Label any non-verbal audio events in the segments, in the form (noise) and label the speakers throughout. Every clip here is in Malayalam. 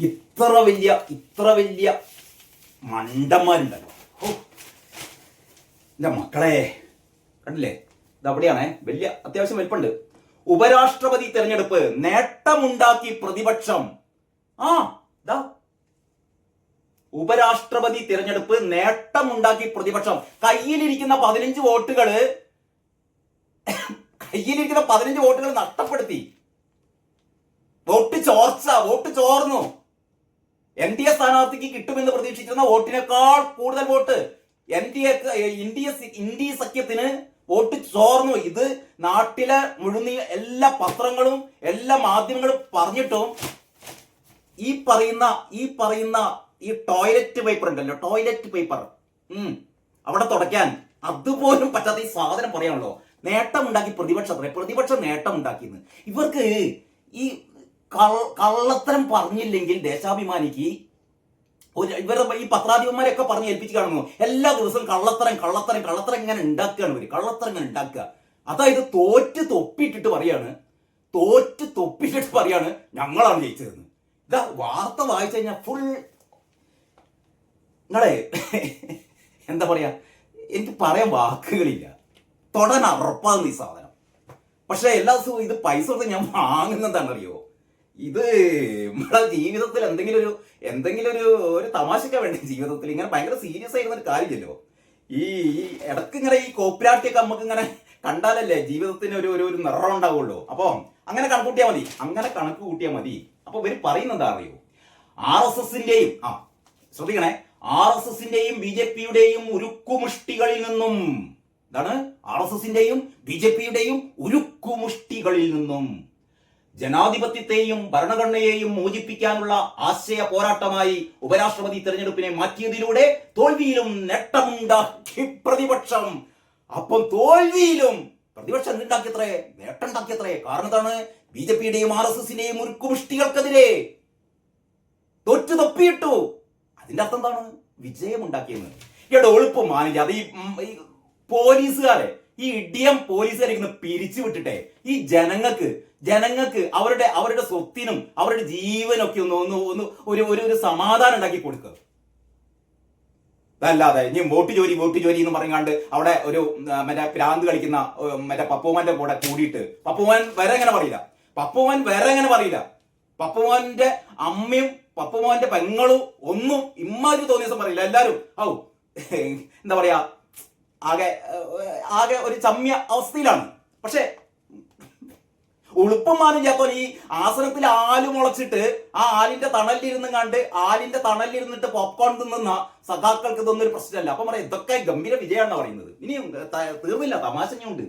Speaker 1: ഇത്ര വലിയ ഇത്ര വലിയ മണ്ടന്മാരുണ്ടല്ലോ. ഓ എന്റെ മക്കളെ കണ്ടില്ലേ? ഇത് അവിടെയാണേ. വലിയ അത്യാവശ്യം വലിപ്പുണ്ട് ഉപരാഷ്ട്രപതി തെരഞ്ഞെടുപ്പ് നേട്ടമുണ്ടാക്കി പ്രതിപക്ഷം. ആ ദാ ഉപരാഷ്ട്രപതി തിരഞ്ഞെടുപ്പ് നേട്ടമുണ്ടാക്കി പ്രതിപക്ഷം. കയ്യിലിരിക്കുന്ന പതിനഞ്ച് വോട്ടുകൾ കയ്യിലിരിക്കുന്ന പതിനഞ്ച് വോട്ടുകൾ നഷ്ടപ്പെടുത്തി. വോട്ട് ചോർച്ച വോട്ട് ചോർന്നു. എൻ ഡി എ സ്ഥാനാർത്ഥിക്ക് കിട്ടുമെന്ന് പ്രതീക്ഷിച്ചിരുന്ന വോട്ടിനേക്കാൾ കൂടുതൽ vote? N D A India India സഖ്യത്തിന് വോട്ട് ചോർന്നു. ഇത് നാട്ടിലെ മുഴുവൻ എല്ലാ പത്രങ്ങളും എല്ലാ മാധ്യമങ്ങളും പറഞ്ഞിട്ടും ഈ പറയുന്ന ഈ പറയുന്ന ഈ ടോയ്ലറ്റ് പേപ്പർ ഉണ്ടല്ലോ ടോയ്ലറ്റ് പേപ്പർ ഉം. അവിടെ തുടയ്ക്കാൻ അതുപോലും പറ്റാത്ത ഈ സാധനം പറയാണല്ലോ നേട്ടം ഉണ്ടാക്കി പ്രതിപക്ഷം അത്രേ പ്രതിപക്ഷം നേട്ടം ഉണ്ടാക്കിയെന്ന് ഇവർക്ക് ഈ കള്ളത്തരം പറഞ്ഞില്ലെങ്കിൽ ദേശാഭിമാനിക്ക്. ഒരു ഇവരുടെ ഈ പത്രാധിപന്മാരെയൊക്കെ പറഞ്ഞ് ഏൽപ്പിച്ച് കാണുന്നു എല്ലാ ദിവസവും കള്ളത്തരം കള്ളത്തരം കള്ളത്തരം ഇങ്ങനെ ഉണ്ടാക്കുകയാണ് ഇവർ കള്ളത്തരം ഇങ്ങനെ ഉണ്ടാക്കുക. അതായത് തോറ്റ് തൊപ്പിയിട്ടിട്ട് പറയാണ്. തോറ്റ് തൊപ്പിയിട്ടിട്ട് പറയാണ് ഞങ്ങളാണ് ജയിച്ചതെന്ന്. ഇതാ വാർത്ത വായിച്ചു കഴിഞ്ഞാൽ ഫുൾ നിങ്ങളെ (laughs) എന്താ പറയാ? എനിക്ക് പറയാൻ വാക്കുകളില്ല. തൊടാൻ അറപ്പാന്ന് ഈ സാധനം. പക്ഷെ എല്ലാ ദിവസവും ഇത് പൈസ കൊടുത്ത് ഞാൻ വാങ്ങുന്നതാണെന്നറിയോ ഇത് നമ്മളെ ജീവിതത്തിൽ എന്തെങ്കിലും ഒരു എന്തെങ്കിലും ഒരു ഒരു തമാശക്ക വേണ്ടി ജീവിതത്തിൽ? ഇങ്ങനെ ഭയങ്കര സീരിയസ് ആയിരുന്ന ഒരു കാര്യമില്ലല്ലോ. ഈ ഇടയ്ക്ക് ഇങ്ങനെ ഈ കോപ്പിലാട്ടിയൊക്കെ നമുക്ക് ഇങ്ങനെ കണ്ടാലല്ലേ ജീവിതത്തിന് ഒരു ഒരു നിറം ഉണ്ടാവുള്ളൂ. അപ്പൊ അങ്ങനെ കണക്ക് കൂട്ടിയാൽ മതി. അങ്ങനെ കണക്ക് കൂട്ടിയാൽ മതി. അപ്പൊ ഇവർ പറയുന്നത് അറിയോ? ആർ എസ് എസിന്റെയും ആ ശ്രദ്ധിക്കണേ. ആർ എസ് എസിന്റെയും ബി ജെ പിയുടെയും ഉരുക്കുമുഷ്ടികളിൽ നിന്നും എന്താണ് ആർ എസ് എസിന്റെയും ബി ജെ പിയുടെയും ഉരുക്കുമുഷ്ടികളിൽ നിന്നും ജനാധിപത്യത്തെയും ഭരണഘടനയെയും മോചിപ്പിക്കാനുള്ള ആശയ പോരാട്ടമായി ഉപരാഷ്ട്രപതി തെരഞ്ഞെടുപ്പിനെ മാറ്റിയതിലൂടെ തോൽവിയിലും നേട്ടമുണ്ടാക്കി പ്രതിപക്ഷം. അപ്പം തോൽവിയിലും പ്രതിപക്ഷം എന്തുണ്ടാക്കിയത്രേ? നേട്ടം ഉണ്ടാക്കിയത്രേ കാരണം എന്താണ് ബി ജെ പിയുടെയും ആർ എസ് എസിന്റെയും ഉരുക്കുമുഷ്ടികൾക്കെതിരെ തോറ്റു തപ്പിയിട്ടു. അതിന്റെ അർത്ഥം എന്താണ്? വിജയമുണ്ടാക്കിയെന്ന്. ഇവിടെ എളുപ്പം മാനില്ല. അത് ഈ പോലീസുകാരെ ഈ ഇടിയം പോലീസുകാരെ പിരിച്ചു വിട്ടിട്ടെ ഈ ജനങ്ങൾക്ക് ജനങ്ങൾക്ക് അവരുടെ അവരുടെ സ്വത്തിനും അവരുടെ ജീവനൊക്കെ ഒന്ന് ഒന്ന് ഒന്ന് ഒരു ഒരു ഒരു സമാധാനം ഉണ്ടാക്കി കൊടുക്കുക അതല്ലാതെ ഇനി വോട്ട് ജോലി വോട്ട് ജോലി എന്ന് പറഞ്ഞാണ്ട് അവിടെ ഒരു മറ്റേ പ്രാന്ത് കളിക്കുന്ന മറ്റേ പപ്പുമാന്റെ കൂടെ കൂടിയിട്ട്. പപ്പുമാൻ വേറെ എങ്ങനെ പറയില്ല? പപ്പുമാൻ വേറെ എങ്ങനെ പറയില്ല? പപ്പുമാന്റെ അമ്മയും പപ്പുമാന്റെ പെങ്ങളും ഒന്നും ഇമ്മാതിരി തോന്നിയ ദിവസം പറയില്ല. എല്ലാരും ഔ എന്താ പറയാ ആകെ ആകെ ഒരു ചമ്യ അവസ്ഥയിലാണ്. പക്ഷെ ഉളുപ്പമാനില്ലാത്തോൻ ഈ ആസനത്തിൽ ആൽ മുളച്ചിട്ട് ആ ആലിന്റെ തണലിലിരുന്ന് കണ്ട് ആലിന്റെ തണലിലിരുന്നിട്ട് പോപ്കോൺ തിന്നുന്ന സഖാക്കൾക്ക് ഇതൊന്നും ഒരു പ്രശ്നമല്ല. അപ്പൊ പറയാം ഇതൊക്കെ ഗംഭീര വിജയമാണ് പറയുന്നത്. ഇനിയും തീർന്നില്ല തമാശ ഉണ്ട്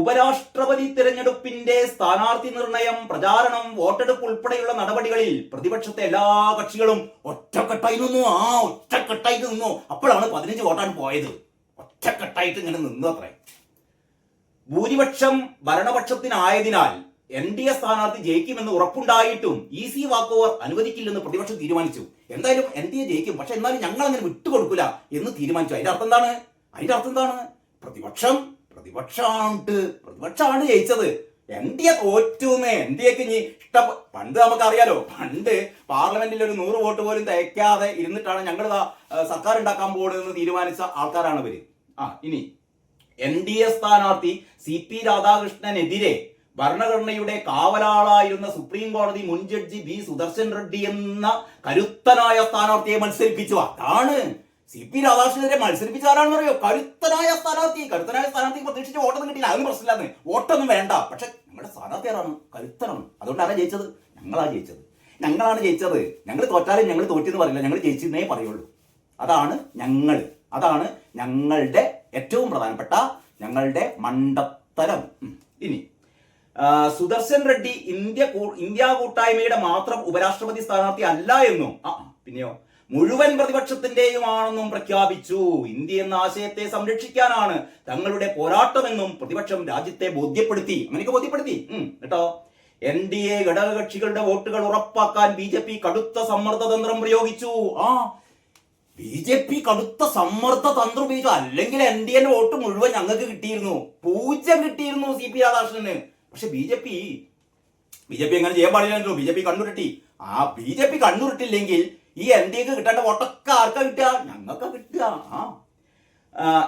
Speaker 1: ഉപരാഷ്ട്രപതി തിരഞ്ഞെടുപ്പിന്റെ സ്ഥാനാർത്ഥി നിർണയം പ്രചാരണം വോട്ടെടുപ്പ് ഉൾപ്പെടെയുള്ള നടപടികളിൽ പ്രതിപക്ഷത്തെ എല്ലാ കക്ഷികളും ഒറ്റക്കെട്ടായി നിന്നു. ആ ഒറ്റക്കെട്ടായിട്ട് നിന്നു. അപ്പോഴാണ് പതിനഞ്ച് വോട്ടാണ് പോയത്. ഒറ്റക്കെട്ടായിട്ട് ഇങ്ങനെ നിന്നു അത്രേ. ഭൂരിപക്ഷം ഭരണപക്ഷത്തിനായതിനാൽ എൻ ഡി എ സ്ഥാനാർത്ഥി ജയിക്കുമെന്ന് ഉറപ്പുണ്ടായിട്ടും ഇ സി വാക്ക് ഓവർ അനുവദിക്കില്ലെന്ന് പ്രതിപക്ഷം തീരുമാനിച്ചു. എന്തായാലും എൻ ഡി എ ജയിക്കും. പക്ഷെ എന്നാലും ഞങ്ങൾ അങ്ങനെ വിട്ടുകൊടുക്കില്ല എന്ന് തീരുമാനിച്ചു. അതിന്റെ അർത്ഥം എന്താണ്? അതിന്റെ അർത്ഥം എന്താണ്? പ്രതിപക്ഷം പ്രതിപക്ഷാണ് പ്രതിപക്ഷമാണ് ജയിച്ചത്. എൻ ഡി എ തോറ്റുന്ന്. എൻ ഡി എക്ക് ഇനി ഇഷ്ടം. പണ്ട് നമുക്കറിയാലോ പണ്ട് പാർലമെന്റിൽ ഒരു നൂറ് വോട്ട് പോലും തയ്ക്കാതെ ഇരുന്നിട്ടാണ് ഞങ്ങൾ സർക്കാർ ഉണ്ടാക്കാൻ പോകുന്നതെന്ന് തീരുമാനിച്ച ആൾക്കാരാണ് ഇവർ. ആ ഇനി എൻ ഡി എ സ്ഥാനാർത്ഥി സി പി രാധാകൃഷ്ണനെതിരെ ഭരണഘടനയുടെ കാവലാളായിരുന്ന സുപ്രീം കോടതി മുൻ ജഡ്ജി ബി സുദർശൻ റെഡ്ഡി എന്ന കരുത്തനായ സ്ഥാനാർത്ഥിയെ മത്സരിപ്പിച്ചു. അതാണ് സി പി രാധാകൃഷ്ണനെതിരെ മത്സരിപ്പിച്ച ആരാണെന്ന് അറിയോ? കരുത്തനായ സ്ഥാനാർത്ഥി. കരുത്തനായ സ്ഥാനാർത്ഥി പ്രതീക്ഷിച്ച് വോട്ടൊന്നും കിട്ടില്ല അതൊന്നും പ്രശ്നമില്ലാന്ന് വോട്ടൊന്നും വേണ്ട. പക്ഷെ നമ്മുടെ സ്ഥാനാർത്ഥി ആരാണ്? കരുത്തനാണ്. അതുകൊണ്ടാണ് ജയിച്ചത്. ഞങ്ങളാണ് ജയിച്ചത്. ഞങ്ങളാണ് ജയിച്ചത്. ഞങ്ങൾ തോറ്റാലും ഞങ്ങൾ തോറ്റെന്ന് പറയില്ല. ഞങ്ങൾ ജയിച്ചെന്നേ പറയുള്ളൂ. അതാണ് ഞങ്ങൾ അതാണ് ഞങ്ങളുടെ ഏറ്റവും പ്രധാനപ്പെട്ട ഞങ്ങളുടെ മണ്ടത്തരം ഇനി സുദർശൻ റെഡ്ഡി ഇന്ത്യ ഇന്ത്യ കൂട്ടായ്മയുടെ മാത്രം ഉപരാഷ്ട്രപതി സ്ഥാനാർത്ഥി അല്ല എന്നും ആ പിന്നെയോ മുഴുവൻ പ്രതിപക്ഷത്തിന്റെയും ആണെന്നും പ്രഖ്യാപിച്ചു. ഇന്ത്യ എന്ന ആശയത്തെ സംരക്ഷിക്കാനാണ് തങ്ങളുടെ പോരാട്ടമെന്നും പ്രതിപക്ഷം രാജ്യത്തെ ബോധ്യപ്പെടുത്തി. അങ്ങനെയൊക്കെ ബോധ്യപ്പെടുത്തി. കേട്ടോ. എൻ ഡി എ ഘടകകക്ഷികളുടെ വോട്ടുകൾ ഉറപ്പാക്കാൻ ബി ജെ പി കടുത്ത സമ്മർദ്ദതന്ത്രം പ്രയോഗിച്ചു. ആ ബി ജെ പി കടുത്ത സമ്മർദ്ദ തന്ത്രം ഉപയോഗിച്ചു അല്ലെങ്കിൽ എൻ ഡി എന്റെ വോട്ട് മുഴുവൻ ഞങ്ങൾക്ക് കിട്ടിയിരുന്നു. പൂജ്യം കിട്ടിയിരുന്നു സി പി രാധാകൃഷ്ണന്. പക്ഷെ B J P B J P എങ്ങനെ ചെയ്യാൻ പാടില്ലല്ലോ ബി ജെ പി കണ്ണുരുട്ടി. ആ ബി ജെ പി കണ്ണുരുട്ടില്ലെങ്കിൽ ഈ എൻ ഡി എക്ക് കിട്ടേണ്ട വോട്ടൊക്കെ ആർക്കാ കിട്ടുക? ഞങ്ങൾക്ക് കിട്ടുക. ആ.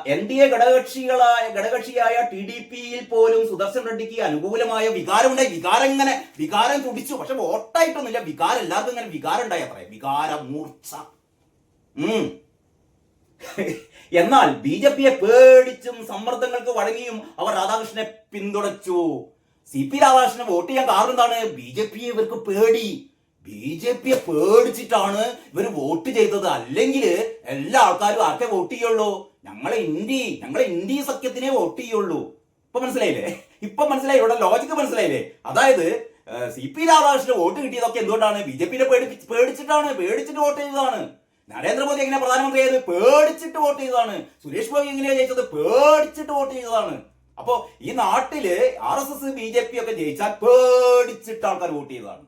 Speaker 1: എൻ ഡി എ ഘടകകക്ഷികളായ ഘടകകക്ഷിയായ ടി ഡി പിയിൽ പോലും സുദർശൻ റെഡ്ഡിക്ക് അനുകൂലമായ വികാരമുണ്ടായി. വികാരം ഇങ്ങനെ വികാരം തുടിച്ചു. പക്ഷെ വോട്ടായിട്ടൊന്നുമില്ല. വികാരം എല്ലാവർക്കും ഇങ്ങനെ വികാരം ഉണ്ടായി. പറയാം വികാര മൂർച്ച. ഉം (laughs) എന്നാൽ ബി ജെ പിയെ പേടിച്ചും സമ്മർദ്ദങ്ങൾക്ക് വഴങ്ങിയും അവർ രാധാകൃഷ്ണനെ പിന്തുണച്ചു. സി പി രാധാകൃഷ്ണനെ വോട്ട് ചെയ്യാൻ കാരണം എന്താണ്? ബി ജെ പിയെ ഇവർക്ക് പേടി. ബി ജെ പിയെ പേടിച്ചിട്ടാണ് ഇവർ വോട്ട് ചെയ്തത്. അല്ലെങ്കിൽ എല്ലാ ആൾക്കാരും ആർക്കെ വോട്ട് ചെയ്യുള്ളൂ? ഞങ്ങളെ ഇന്ത്യ ഞങ്ങളെ ഇന്ത്യ സഖ്യത്തിനെ വോട്ട് ചെയ്യുള്ളൂ. ഇപ്പൊ മനസ്സിലായില്ലേ? ഇപ്പൊ മനസ്സിലായി. ഇവിടെ ലോജിക്ക് മനസ്സിലായില്ലേ? അതായത് സി പി രാധാകൃഷ്ണന് വോട്ട് കിട്ടിയതൊക്കെ എന്തുകൊണ്ടാണ്? ബി ജെ പിയെ പേടിച്ചിട്ടാണ് പേടിച്ചിട്ട് വോട്ട് ചെയ്തതാണ്. നരേന്ദ്രമോദി എങ്ങനെ പ്രധാനമന്ത്രിയായത് പേടിച്ചിട്ട് വോട്ട് ചെയ്തതാണ്. സുരേഷ് ഗോപി എങ്ങനെയാ ജയിച്ചത്? പേടിച്ചിട്ട് വോട്ട് ചെയ്തതാണ്. അപ്പോ ഈ നാട്ടിൽ R S S B J P ഒക്കെ ജയിച്ചാൽ പേടിച്ചിട്ട് ആൾക്കാർ വോട്ട് ചെയ്തതാണ്.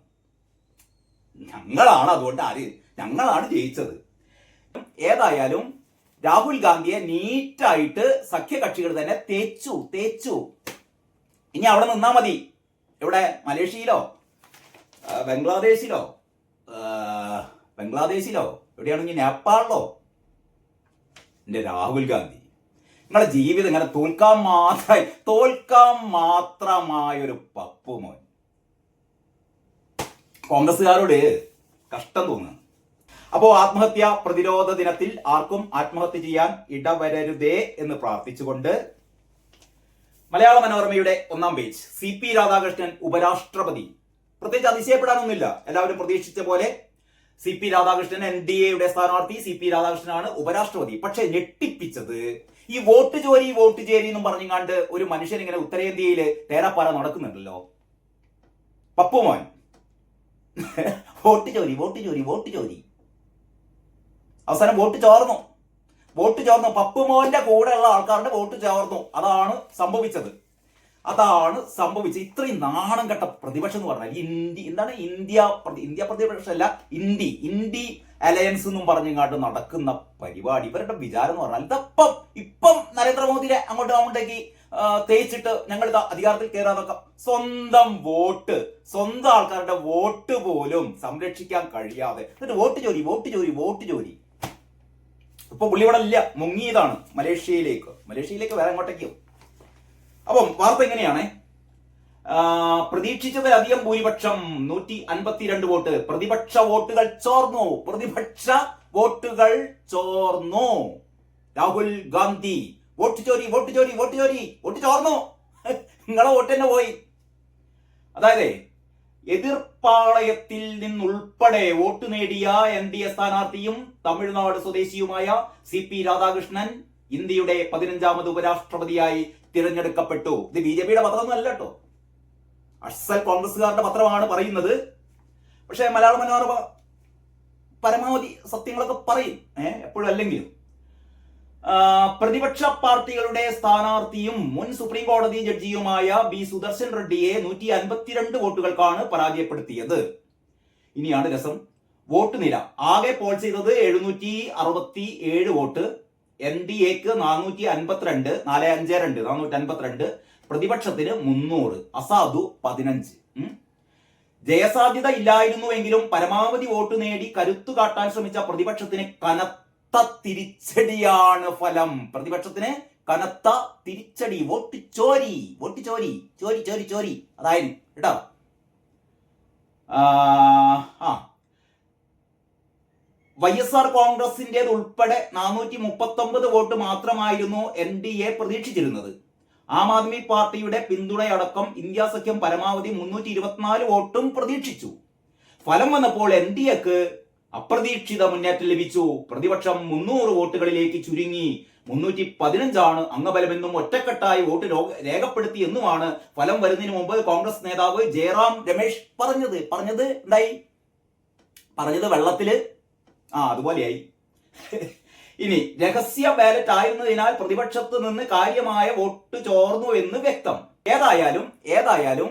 Speaker 1: ഞങ്ങളാണ് അതുകൊണ്ട് ആര് ഞങ്ങളാണ് ജയിച്ചത്. ഏതായാലും രാഹുൽ ഗാന്ധിയെ നീറ്റായിട്ട് സഖ്യകക്ഷികൾ തന്നെ തേച്ചു തേച്ചു. ഇനി അവിടെ നിന്നാ മതി. എവിടെ? മലേഷ്യയിലോ? ബംഗ്ലാദേശിലോ? ബംഗ്ലാദേശിലോ? എവിടെയാണെങ്കിൽ നേപ്പാളിലോ? എന്റെ രാഹുൽ ഗാന്ധി. നിങ്ങളുടെ ജീവിതം ഇങ്ങനെ തോൽക്കാൻ മാത്രമായി തോൽക്കാൻ മാത്രമായൊരു പപ്പു മോൻ. കോൺഗ്രസ്സുകാരോട് കഷ്ടം തോന്നുന്നു. അപ്പോൾ ആത്മഹത്യ പ്രതിരോധ ദിനത്തിൽ ആർക്കും ആത്മഹത്യ ചെയ്യാൻ ഇടവരരുതേ എന്ന് പ്രാർത്ഥിച്ചുകൊണ്ട് മലയാള മനോരമയുടെ ഒന്നാം പേജ് സി പി രാധാകൃഷ്ണൻ ഉപരാഷ്ട്രപതി. പ്രത്യേകിച്ച് അതിശയപ്പെടാനൊന്നുമില്ല. എല്ലാവരും പ്രതീക്ഷിച്ച പോലെ C P Radhakrishnan N D എയുടെ സ്ഥാനാർത്ഥി സി പി രാധാകൃഷ്ണനാണ് ഉപരാഷ്ട്രപതി. പക്ഷെ ഞെട്ടിപ്പിച്ചത് ഈ വോട്ട് ചോരി വോട്ട് ചേരി എന്നും പറഞ്ഞുകൊണ്ട് ഒരു മനുഷ്യൻ ഇങ്ങനെ ഉത്തരേന്ത്യയിൽ തേരാപ്പാറ നടക്കുന്നുണ്ടല്ലോ. പപ്പുമോൻ (laughs) വോട്ട് ചോരി വോട്ട് ചോരി വോട്ട് ചോരി അവസാനം വോട്ട് ചോർന്നു. വോട്ട് ചോർന്നു. പപ്പുമോന്റെ കൂടെയുള്ള ആൾക്കാരുടെ വോട്ട് ചോർന്നു. അതാണ് സംഭവിച്ചത്. അതാണ് സംഭവിച്ചത്. ഇത്രയും നാണം കെട്ട പ്രതിപക്ഷം എന്ന് പറഞ്ഞാൽ ഇന്ത്യ എന്താണ് ഇന്ത്യ ഇന്ത്യ പ്രതിപക്ഷമല്ല ഇന്ത്യ ഇന്ത്യ അലയൻസ് എന്നും പറഞ്ഞിങ്ങാട്ട് നടക്കുന്ന പരിപാടി. ഇവരുടെ വിചാരം എന്ന് പറഞ്ഞാൽ ഇതപ്പം ഇപ്പം നരേന്ദ്രമോദിയെ അങ്ങോട്ട് അങ്ങോട്ടേക്ക് തേച്ചിട്ട് ഞങ്ങൾ അധികാരത്തിൽ കയറാതൊക്കെ സ്വന്തം വോട്ട് സ്വന്തം ആൾക്കാരുടെ വോട്ട് പോലും സംരക്ഷിക്കാൻ കഴിയാതെ. എന്നിട്ട് വോട്ട് ജോലി വോട്ട് ജോലി വോട്ട് ജോലി. ഇപ്പൊ പുള്ളി ഇവിടെ ഇല്ല മുങ്ങിയതാണ് മലേഷ്യയിലേക്ക്. മലേഷ്യയിലേക്ക് വേറെ അങ്ങോട്ടേക്കും അപ്പം വാർത്ത എങ്ങനെയാണ് പ്രതീക്ഷിച്ചത് പ്രതീക്ഷിച്ചതിലധികം ഭൂരിപക്ഷം നൂറ്റി അൻപത്തിരണ്ട് വോട്ട്. പ്രതിപക്ഷ വോട്ടുകൾ ചോർന്നു. പ്രതിപക്ഷ വോട്ടുകൾ ചോർന്നു. രാഹുൽ ഗാന്ധി വോട്ട് ചോരി വോട്ട് ചോരി വോട്ട് ചോരി വോട്ട് ചോർന്നു. നിങ്ങളെ വോട്ട് തന്നെ പോയി. അതായത് എതിർപ്പാളയത്തിൽ നിന്നുൾപ്പെടെ വോട്ട് നേടിയ എൻ ഡി എ സ്ഥാനാർത്ഥിയും തമിഴ്നാട് സ്വദേശിയുമായ സി പി രാധാകൃഷ്ണൻ ഇന്ത്യയുടെ പതിനഞ്ചാമത് ഉപരാഷ്ട്രപതിയായി തിരഞ്ഞെടുക്കപ്പെട്ടു. ഇത് ബി ജെ പിയുടെ പത്രമൊന്നും അല്ല കേട്ടോ അസൽ കോൺഗ്രസുകാരുടെ പത്രമാണ് പറയുന്നത്. പക്ഷേ മലയാള മനോരമ പരമാവധി സത്യങ്ങളൊക്കെ പറയും. ഏഹ് എപ്പോഴും അല്ലെങ്കിലും. പ്രതിപക്ഷ പാർട്ടികളുടെ സ്ഥാനാർത്ഥിയും മുൻ സുപ്രീം കോടതി ജഡ്ജിയുമായ ബി സുദർശൻ റെഡ്ഡിയെ നൂറ്റി അൻപത്തിരണ്ട് വോട്ടുകൾക്കാണ് പരാജയപ്പെടുത്തിയത്. ഇനിയാണ് രസം. വോട്ട് നില. ആകെ പോൾ ചെയ്തത് എഴുന്നൂറ്റി അറുപത്തി ഏഴ് വോട്ട്. എൻ ഡി എക്ക് നാനൂറ്റി അൻപത്തിരണ്ട് നാല് അഞ്ച് രണ്ട് നാനൂറ്റി അൻപത്തിരണ്ട് പ്രതിപക്ഷത്തിന് മുന്നൂറ് അസാധു പതിനഞ്ച്. ജയസാധ്യത ഇല്ലായിരുന്നുവെങ്കിലും പരമാവധി വോട്ട് നേടി കരുത്തു കാട്ടാൻ ശ്രമിച്ച പ്രതിപക്ഷത്തിന് കനത്ത തിരിച്ചടിയാണ് ഫലം. പ്രതിപക്ഷത്തിന് കനത്ത തിരിച്ചടി. വോട്ട് ചോരി വോട്ട് ചോരി ചോരി ചോരി ചോരി. അതായിരുന്നു കേട്ടോ? ആ. വൈ എസ് ആർ കോൺഗ്രസിന്റേത് ഉൾപ്പെടെ നാനൂറ്റി മുപ്പത്തി ഒമ്പത് വോട്ട് മാത്രമായിരുന്നു എൻ ഡി എ പ്രതീക്ഷിച്ചിരുന്നത്. ആം ആദ്മി പാർട്ടിയുടെ പിന്തുണയടക്കം ഇന്ത്യ സഖ്യം പരമാവധി മുന്നൂറ്റി ഇരുപത്തിനാല് വോട്ടും പ്രതീക്ഷിച്ചു. ഫലം വന്നപ്പോൾ എൻ ഡി എക്ക് അപ്രതീക്ഷിത മുന്നേറ്റം ലഭിച്ചു. പ്രതിപക്ഷം മുന്നൂറ് വോട്ടുകളിലേക്ക് ചുരുങ്ങി. മുന്നൂറ്റി പതിനഞ്ചാണ് അംഗബലമെന്നും ഒറ്റക്കെട്ടായി വോട്ട് രേഖപ്പെടുത്തി എന്നുമാണ് ഫലം വരുന്നതിന് മുമ്പ് കോൺഗ്രസ് നേതാവ് ജയറാം രമേശ് പറഞ്ഞത്. പറഞ്ഞത് എന്തായി? പറഞ്ഞത് വെള്ളത്തിൽ ആ അതുപോലെയായി. (laughs) ഇനി രഹസ്യ ബാലറ്റ് ആയിരുന്നതിനാൽ പ്രതിപക്ഷത്ത് നിന്ന് കാര്യമായ വോട്ട് ചോർന്നു എന്ന് വ്യക്തം. ഏതായാലും ഏതായാലും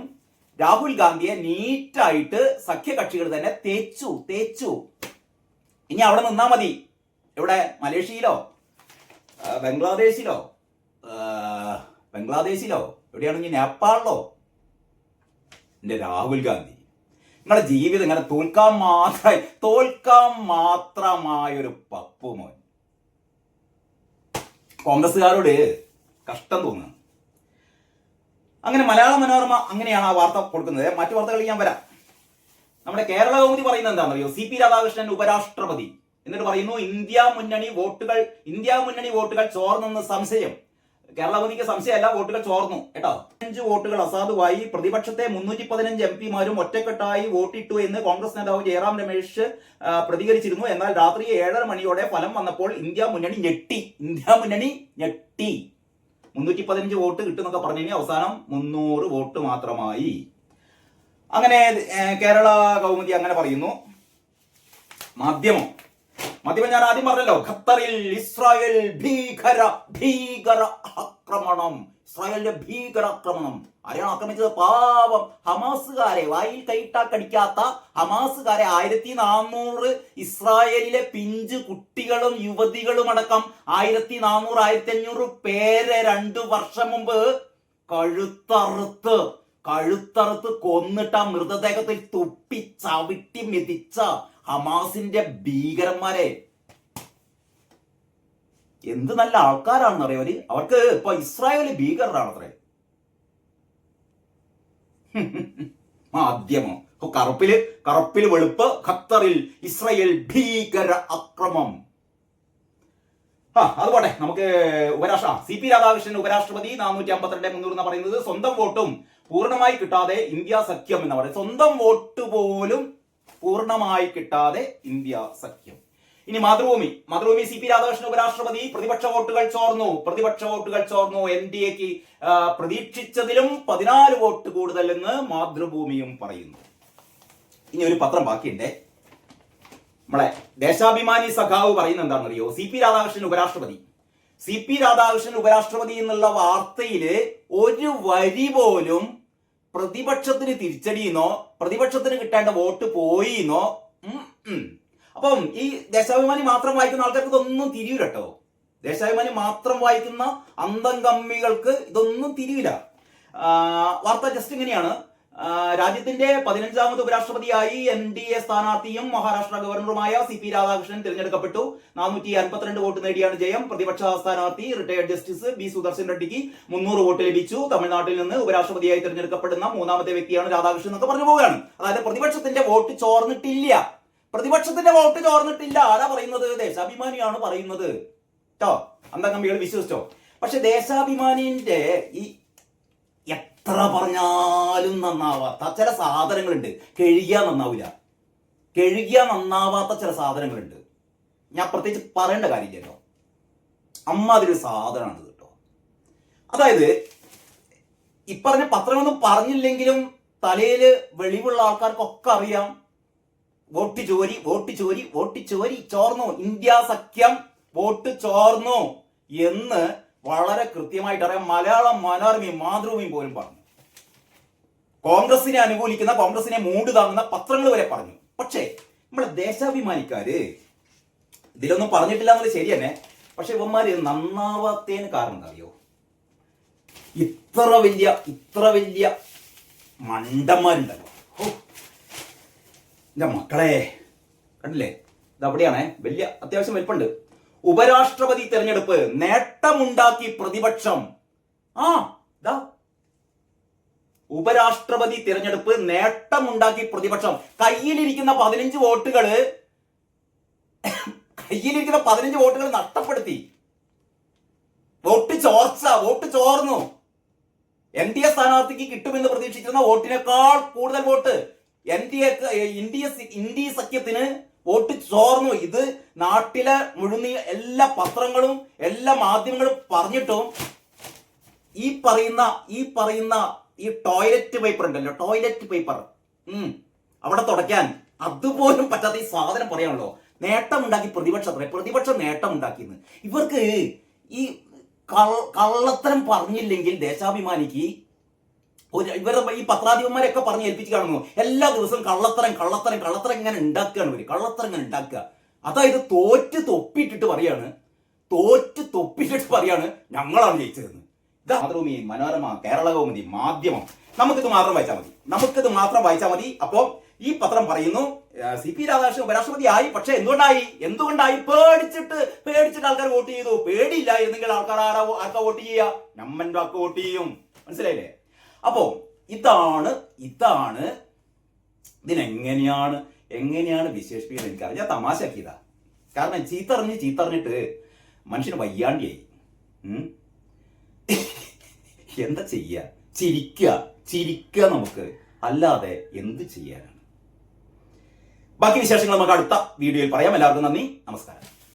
Speaker 1: രാഹുൽ ഗാന്ധിയെ നീറ്റായിട്ട് സഖ്യകക്ഷികൾ തന്നെ തേച്ചു തേച്ചു. ഇനി അവിടെ നിന്നാ മതി. ഇവിടെ മലേഷ്യയിലോ? ബംഗ്ലാദേശിലോ? ബംഗ്ലാദേശിലോ? എവിടെയാണെങ്കിൽ നേപ്പാളിലോ? എന്റെ രാഹുൽ ഗാന്ധി. നിങ്ങളുടെ ജീവിതം ഇങ്ങനെ തോൽക്കാൻ മാത്രമായി തോൽക്കാൻ മാത്രമായൊരു പപ്പു മോൻ. കോൺഗ്രസ്സുകാരോട് കഷ്ടം തോന്നുന്നു. അങ്ങനെ മലയാള മനോരമ അങ്ങനെയാണ് ആ വാർത്ത കൊടുക്കുന്നത്. മറ്റു വാർത്തകളിൽ ഞാൻ വരാം. നമ്മുടെ കേരള കൗമുദി പറയുന്നത് എന്താണെന്നറിയോ? സി പി രാധാകൃഷ്ണൻ ഉപരാഷ്ട്രപതി. എന്നിട്ട് പറയുന്നു ഇന്ത്യ മുന്നണി വോട്ടുകൾ ഇന്ത്യ മുന്നണി വോട്ടുകൾ ചോർന്നെന്ന് സംശയം. കേരള കൗമുദിക്ക് സംശയമല്ല വോട്ടുകൾ ചോർന്നു കേട്ടോ? അഞ്ച് വോട്ടുകൾ അസാധുവായി. പ്രതിപക്ഷത്തെ മുന്നൂറ്റി പതിനഞ്ച് എം പിമാരും ഒറ്റക്കെട്ടായി വോട്ടിട്ടു എന്ന് കോൺഗ്രസ് നേതാവ് ജയറാം രമേശ് പ്രതികരിച്ചിരുന്നു. എന്നാൽ രാത്രി ഏഴര മണിയോടെ ഫലം വന്നപ്പോൾ ഇന്ത്യ മുന്നണി ഞെട്ടി. ഇന്ത്യ മുന്നണി ഞെട്ടി. മുന്നൂറ്റി പതിനഞ്ച് വോട്ട് കിട്ടുന്നൊക്കെ പറഞ്ഞു അവസാനം മുന്നൂറ് വോട്ട് മാത്രമായി. അങ്ങനെ കേരള കൗമുദി അങ്ങനെ പറയുന്നു. മാധ്യമം. മാധ്യമം ഞാൻ ആദ്യം പറഞ്ഞല്ലോ ഖത്തറിൽ ഇസ്രായേൽ ഭീകര ഭീകര ആക്രമണം. ഇസ്രായേലിന്റെ ഭീകര ആക്രമണം ആരെയാണ് ആക്രമിച്ചത്? പാവം ഹമാസുകാരെ വായിൽ കൈട്ടാ കടിക്കാത്ത ഹമാസുകാരെ. ആയിരത്തി നാനൂറ് ഇസ്രായേലിലെ പിഞ്ച് കുട്ടികളും യുവതികളും അടക്കം ആയിരത്തി നാനൂറ് ആയിരത്തി അഞ്ഞൂറ് പേരെ രണ്ടു വർഷം മുമ്പ് കഴുത്തറുത്ത് കഴുത്തറുത്ത് കൊന്നിട്ട മൃതദേഹത്തിൽ തുപ്പി ചവിട്ടി മെതിച്ച ഹമാസിന്റെ ഭീകരന്മാരെ. എന്ത് നല്ല ആൾക്കാരാണെന്ന് അറിയാം അവർ? അവർക്ക് ഇപ്പൊ ഇസ്രായേൽ ഭീകരരാണത്രേ. മാധ്യമം. ഇപ്പൊ കറുപ്പിൽ കറുപ്പിൽ വെളുപ്പ് ഖത്തറിൽ ഇസ്രായേൽ ഭീകര അക്രമം. ആ അതുപോട്ടെ നമുക്ക് ഉപരാഷ്ട്ര സി പി രാധാകൃഷ്ണൻ ഉപരാഷ്ട്രപതി നാനൂറ്റി അമ്പത്തിരണ്ട് മുന്നൂറ് എന്ന് പറയുന്നത്. സ്വന്തം വോട്ടും പൂർണമായി കിട്ടാതെ ഇന്ത്യ സഖ്യം എന്ന് പറയുന്നത്. സ്വന്തം വോട്ട് പോലും പൂർണമായി കിട്ടാതെ ഇന്ത്യ സഖ്യം. ഇനി മാതൃഭൂമി. മാതൃഭൂമി സി പി രാധാകൃഷ്ണൻ ഉപരാഷ്ട്രപതി പ്രതിപക്ഷ വോട്ടുകൾ ചോർന്നു. പ്രതിപക്ഷ വോട്ടുകൾ ചോർന്നു. എൻ ഡി എക്ക് പ്രതീക്ഷിച്ചതിലും പതിനാല് വോട്ട് കൂടുതൽ എന്ന് മാതൃഭൂമിയും പറയുന്നു. ഇനി ഒരു പത്രം ബാക്കിയുണ്ട്. നമ്മളെ ദേശാഭിമാനി സഖാവ് പറയുന്ന എന്താണെന്നറിയോ? സി പി രാധാകൃഷ്ണൻ ഉപരാഷ്ട്രപതി. സി പി രാധാകൃഷ്ണൻ ഉപരാഷ്ട്രപതി എന്നുള്ള വാർത്തയിൽ ഒരു വരി പോലും പ്രതിപക്ഷത്തിന് തിരിച്ചടിയെന്നോ പ്രതിപക്ഷത്തിന് കിട്ടേണ്ട വോട്ട് പോയിന്നോ. അപ്പം ഈ ദേശാഭിമാനി മാത്രം വായിക്കുന്ന ആൾക്കാർക്ക് ഇതൊന്നും തിരിയൂല കേട്ടോ. ദേശാഭിമാനി മാത്രം വായിക്കുന്ന അന്തം കമ്മികൾക്ക് ഇതൊന്നും തിരിയില്ല വാർത്ത ജസ്റ്റ് ഇങ്ങനെയാണ്. രാജ്യത്തിന്റെ പതിനഞ്ചാമത് ഉപരാഷ്ട്രപതിയായി എൻ ഡി എ സ്ഥാനാർത്ഥിയും മഹാരാഷ്ട്ര ഗവർണറുമായ സി പി രാധാകൃഷ്ണൻ തിരഞ്ഞെടുക്കപ്പെട്ടു. നാനൂറ്റി അൻപത്തിരണ്ട് വോട്ട് നേടിയാണ് ജയം. പ്രതിപക്ഷ സ്ഥാനാർത്ഥി റിട്ടയർഡ് ജസ്റ്റിസ് ബി സുദർശൻ റെഡ്ഡിക്ക് മുന്നൂറ് വോട്ട് ലഭിച്ചു. തമിഴ്നാട്ടിൽ നിന്ന് ഉപരാഷ്ട്രപതിയായി തിരഞ്ഞെടുക്കപ്പെടുന്ന മൂന്നാമത്തെ വ്യക്തിയാണ് രാധാകൃഷ്ണൻ എന്നൊക്കെ പറഞ്ഞു പോവുകയാണ്. അതായത് പ്രതിപക്ഷത്തിന്റെ വോട്ട് ചോർന്നിട്ടില്ല. പ്രതിപക്ഷത്തിന്റെ വോട്ട് ചോർന്നിട്ടില്ല. ആരാ പറയുന്നത്? ദേശാഭിമാനിയാണ് പറയുന്നത്. കേട്ടോ അന്തംഗമ്പികൾ വിശ്വസിച്ചോ? പക്ഷെ ദേശാഭിമാനിന്റെ ഈ എത്ര പറഞ്ഞാലും നന്നാവാത്ത ചില സാധനങ്ങളുണ്ട്. കഴുകിയാൽ നന്നാവില്ല കഴുകിയാൽ നന്നാവാത്ത ചില സാധനങ്ങളുണ്ട്. ഞാൻ പ്രത്യേകിച്ച് പറയേണ്ട കാര്യമില്ലല്ലോ. അമ്മ അതിലൊരു സാധനമാണ് കേട്ടോ. അതായത് ഇപ്പറഞ്ഞ പത്രമൊന്നും പറഞ്ഞില്ലെങ്കിലും തലയിൽ വെളിവുള്ള ആൾക്കാർക്കൊക്കെ അറിയാം. വോട്ട് ചോരി വോട്ട് ചോരി വോട്ട് ചോരി ചോർന്നു. ഇന്ത്യ സഖ്യം വോട്ട് ചോർന്നു എന്ന് വളരെ കൃത്യമായിട്ട് അറിയാം. മലയാളം മനോരമയും മാതൃഭൂമി പോലും പറഞ്ഞു. കോൺഗ്രസിനെ അനുകൂലിക്കുന്ന കോൺഗ്രസിനെ മൂട് താങ്ങുന്ന പത്രങ്ങൾ വരെ പറഞ്ഞു. പക്ഷേ നമ്മളെ ദേശാഭിമാനിക്കാര് ഇതിലൊന്നും പറഞ്ഞിട്ടില്ല എന്നുള്ളത് ശരി തന്നെ. പക്ഷെ ഇവന്മാര് നന്നാവാത്തതിന് കാരണം എന്താ അറിയോ ഇത്ര വലിയ ഇത്ര വലിയ മണ്ടന്മാരുണ്ടല്ലോ. എന്റെ മക്കളെ കണ്ടില്ലേ? ഇതവിടെയാണേ വലിയ അത്യാവശ്യം വലിപ്പുണ്ട് ഉപരാഷ്ട്രപതി തെരഞ്ഞെടുപ്പ് നേട്ടമുണ്ടാക്കി പ്രതിപക്ഷം. ആ ദാ. ഉപരാഷ്ട്രപതി തിരഞ്ഞെടുപ്പ് നേട്ടമുണ്ടാക്കി പ്രതിപക്ഷം. കയ്യിലിരിക്കുന്ന പതിനഞ്ച് വോട്ടുകൾ (coughs) കയ്യിലിരിക്കുന്ന പതിനഞ്ച് വോട്ടുകൾ നഷ്ടപ്പെടുത്തി. വോട്ട് ചോർച്ച വോട്ട് ചോർന്നു. എൻ ഡി എ സ്ഥാനാർത്ഥിക്ക് കിട്ടുമെന്ന് പ്രതീക്ഷിച്ചിരുന്ന വോട്ടിനേക്കാൾ കൂടുതൽ vote N D A India India സഖ്യത്തിന് വോട്ട് ചോർന്നു. ഇത് നാട്ടിലെ മുഴുവൻ എല്ലാ പത്രങ്ങളും എല്ലാ മാധ്യമങ്ങളും പറഞ്ഞിട്ടും ഈ പറയുന്ന ഈ പറയുന്ന ഈ ടോയ്ലറ്റ് പേപ്പർ ഉണ്ടല്ലോ ടോയ്ലറ്റ് പേപ്പർ ഉം. അവിടെ തുടയ്ക്കാൻ അതുപോലും പറ്റാത്ത ഈ സാധനം പറയാണല്ലോ നേട്ടം ഉണ്ടാക്കി പ്രതിപക്ഷത്തിന് പ്രതിപക്ഷം നേട്ടം ഉണ്ടാക്കിയെന്ന്. ഇവർക്ക് ഈ കള്ളത്തരം പറഞ്ഞില്ലെങ്കിൽ ദേശാഭിമാനിക്ക് ഇവരുടെ ഈ പത്രാധിപന്മാരെയൊക്കെ പറഞ്ഞ് ഏൽപ്പിച്ച് കാണുന്നു എല്ലാ ദിവസവും കള്ളത്തരം കള്ളത്തരം കള്ളത്തരം ഇങ്ങനെ ഉണ്ടാക്കുകയാണ് ഇവർ. കള്ളത്തരം ഇങ്ങനെ ഉണ്ടാക്കുക. അതായത് തോറ്റ് തൊപ്പിട്ടിട്ട് പറയാണ്. തോറ്റ് തൊപ്പിട്ടിട്ട് പറയാണ് ഞങ്ങളാണ് ജയിച്ചതെന്ന്. ഇതാ മാതൃഭൂമി മനോരമ കേരള കൗമുദി മാധ്യമം. നമുക്കിത് മാത്രം വായിച്ചാൽ മതി. നമുക്കിത് മാത്രം വായിച്ചാൽ മതി. അപ്പോൾ ഈ പത്രം പറയുന്നു സി പി രാധാകൃഷ്ണൻ ഉപരാഷ്ട്രപതി ആയി. പക്ഷെ എന്തുകൊണ്ടായി? എന്തുകൊണ്ടായി? പേടിച്ചിട്ട് പേടിച്ചിട്ട് ആൾക്കാർ വോട്ട് ചെയ്തു. പേടിയില്ല എന്നെങ്കിൽ ആൾക്കാർ ആരാ ആർക്കാ വോട്ട് ചെയ്യുക? നമ്മന്റെ വോട്ട് ചെയ്യും. മനസ്സിലായില്ലേ? അപ്പോ ഇതാണ് ഇതാണ്. ഇതിനെങ്ങനെയാണ് എങ്ങനെയാണ് വിശേഷിപ്പിക്കുന്നത്? എനിക്കറിയാം ഞാൻ തമാശക്കിയതാ കാരണം ചീത്തറിഞ്ഞ് ചീത്തറിഞ്ഞിട്ട് മനുഷ്യന് വയ്യാണ്ടിയായി. എന്താ ചെയ്യുക ചിരിക്കുക ചിരിക്കുക നമുക്ക്. അല്ലാതെ എന്ത് ചെയ്യാനാണ്? ബാക്കി വിശേഷങ്ങൾ നമുക്ക് അടുത്ത വീഡിയോയിൽ പറയാം. എല്ലാവർക്കും നന്ദി. നമസ്കാരം.